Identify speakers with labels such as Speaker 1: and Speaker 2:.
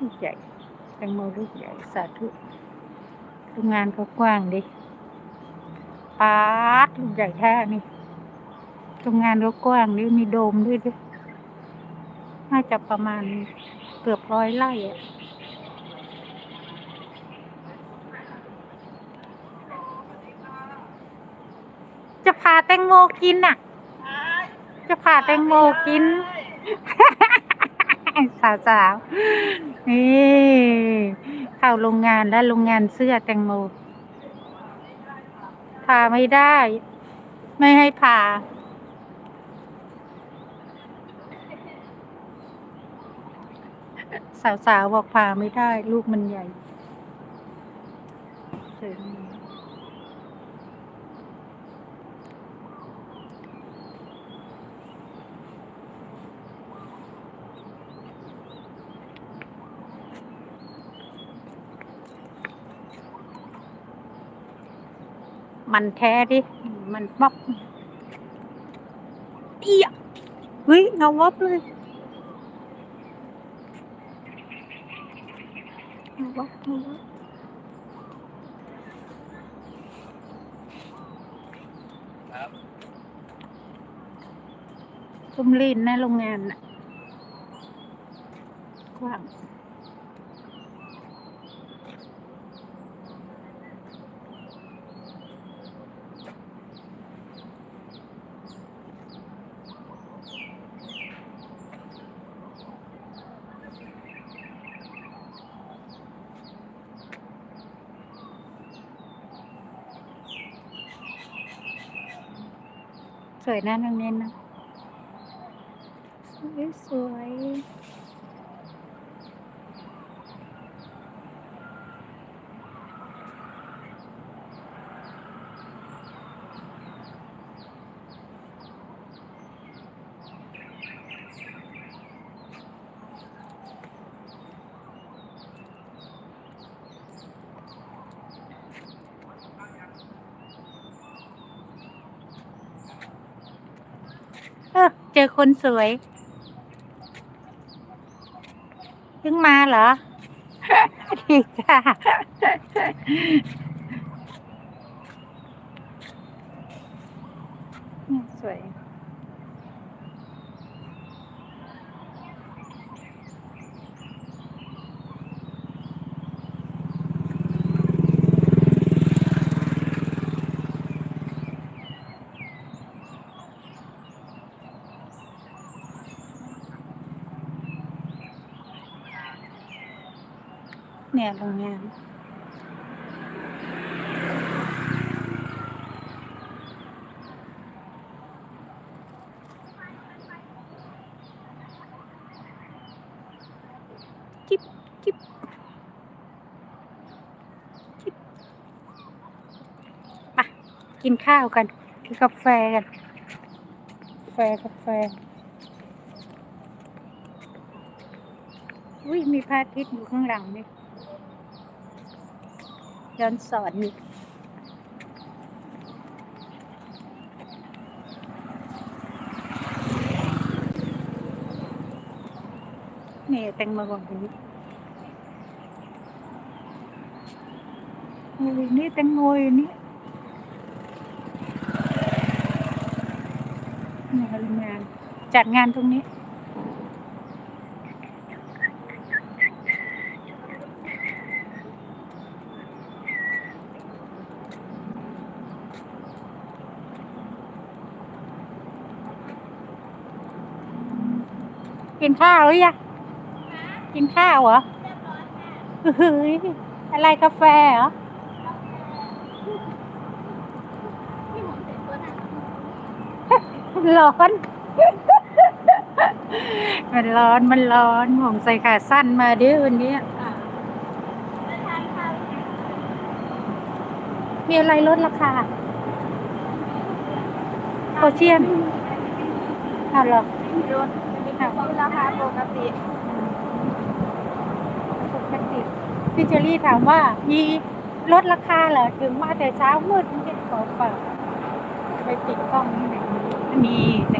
Speaker 1: ลูกใหญ่แตงโมลูกใหญ่สาธุโรงงานเขากว้างดิปาดลูกใหญ่แท้นี่โรงงานเขากว้างดิมีโดมด้วยดิน่าจะประมาณเกือบร้อยไร่อะจะพาแตงโมกินอะ จะพาแตงโมกิน สาวสาวๆนี่เข้าโรงงานแล้วโรงงานเสื้อแตงโมพาไม่ได้ ไม่ให้พาสาวๆบอกพาไม่ได้ ลูกมันใหญ่เชิญ มันแท้ดิ มันป๊อกเอียเฮ้ยเงาวับเลยเงาวับเงาวับซุมลีนในะโรงงานน่ะกว้าง สวยนะน้องเน้นนะสวยสวย เจอคนสวยเพิ่งมาเหรอดีจ้าเนี่ยสวย เนี่ยโรงงานจิ๊บจิ๊บจิ๊บไปกินข้าวกัน กินกาแฟกันกาแฟกาแฟอุ้ยมีพระอาทิตย์อยู่ข้างหลังนี่ ย้อนสอนนี่นี่แตงโมของคนนี้โอ้ยนี่แตงโมอยู่นี่นี่โรงงานจัดงานตรงนี้ กินข้าวหรือยังกินข้าวเหรอเฮ้ยอะไรกาแฟเหรอร้อน มันร้อน มันร้อน ผมใส่ขาสั้นมาดิวันนี้ มีอะไรลดราคาโอเชียนเอาเหรอ
Speaker 2: รถราคาปกติ
Speaker 1: ปกติพี่เจอรี่ถามว่ามีลดราคาเหรอถึงมาแต่เช้ามืดไม่ได้ขอเปิดไปติดกล้องที่ไหนนี่แตง